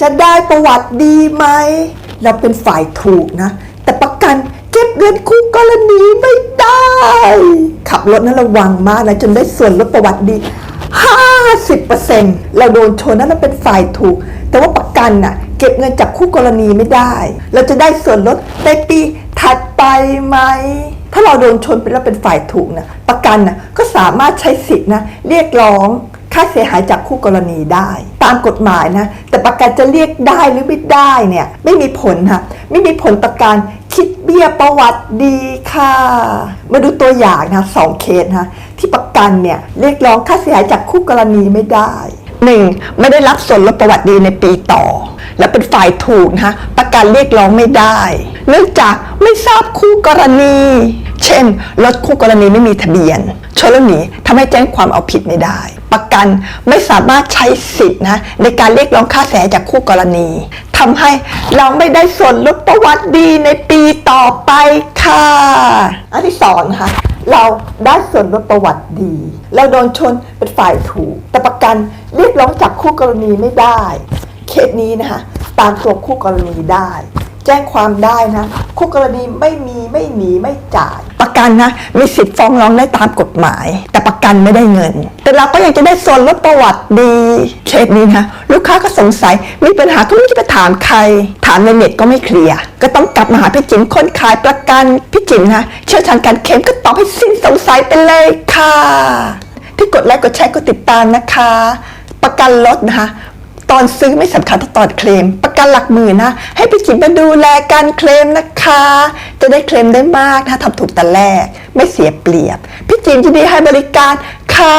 จะได้ประวัติดีไหม เราเป็นฝ่ายถูกนะ แต่ประกันเก็บเงินคู่กรณีไม่ได้ ขับรถนั้นระวังมากนะจนได้ส่วนลดประวัติดี 50%เราโดนชนนั้นเราเป็นฝ่ายถูก แต่ว่าประกันน่ะเก็บเงินจากคู่กรณีไม่ได้ เราจะได้ส่วนลดในปีถัดไปไหม ถ้าเราโดนชนไปแล้วเป็นฝ่ายถูกนะประกันน่ะก็สามารถใช้สิทธินะเรียกร้อง ค่าเสียหายจากคู่กรณีได้ ตามกฎหมายนะ แต่ประกันจะเรียกได้หรือไม่ได้เนี่ยไม่มีผลค่ะไม่มีผลประกันคิดเบี้ยประวัติดีค่ะ มาดูตัวอย่างนะสองเคสนะที่ประกันเนี่ยเรียกร้องค่าเสียหายจากคู่กรณีไม่ได้หนึ่งไม่ได้รับส่วนลดประวัติดีในปีต่อ และเป็นฝ่ายถูกนะคะประกันเรียกร้องไม่ได้ เนื่องจากไม่ทราบคู่กรณี เช่นรถคู่กรณีไม่มีทะเบียนชนแล้วหนีทำให้แจ้งความเอาผิดไม่ได้ ประกัน ไม่สามารถใช้สิทธินะในการเรียกร้องค่าเสียหายจากคู่กรณีทำให้เราไม่ได้ส่วนลดประวัติดีในปีต่อไปค่ะ อันที่สองนะคะเราได้ส่วนลดประวัติดี เราโดนชนเป็นฝ่ายถูก แต่ประกันเรียกร้องจากคู่กรณีไม่ได้ เคสนี้นะคะตามตัวคู่กรณีได้ แจ้งความได้นะคู่กรณีไม่มีไม่หนีไม่จ่าย ประกันนะมีสิทธิ์ฟ้องร้องได้ตามกฎหมาย แต่ประกันไม่ได้เงิน แต่เราก็ยังจะได้ส่วนลดประวัติดีเคสนี้นะลูกค้าก็สงสัยมีปัญหาก็ไม่รู้จะไปถามใคร ถามในเน็ตก็ไม่เคลียร์ก็ต้องกลับมาหาพี่จิ๋มคนขายประกันพี่จิ๋มนะเชี่ยวชาญการเคลมก็ตอบให้สิ้นสงสัยไปเลยค่ะที่กดไลค์กดแชร์กดติดตามนะคะ ประกันรถนะคะ ตอนซื้อไม่สำคัญถ้าตอนเคลม ประกันหลักหมื่นนะ ให้พี่จิ๋มมาดูแลการเคลมนะคะ จะได้เคลมได้มากถ้าทำถูกแต่แรก ไม่เสียเปรียบ พี่จิ๋มจะดีให้บริการค่ะ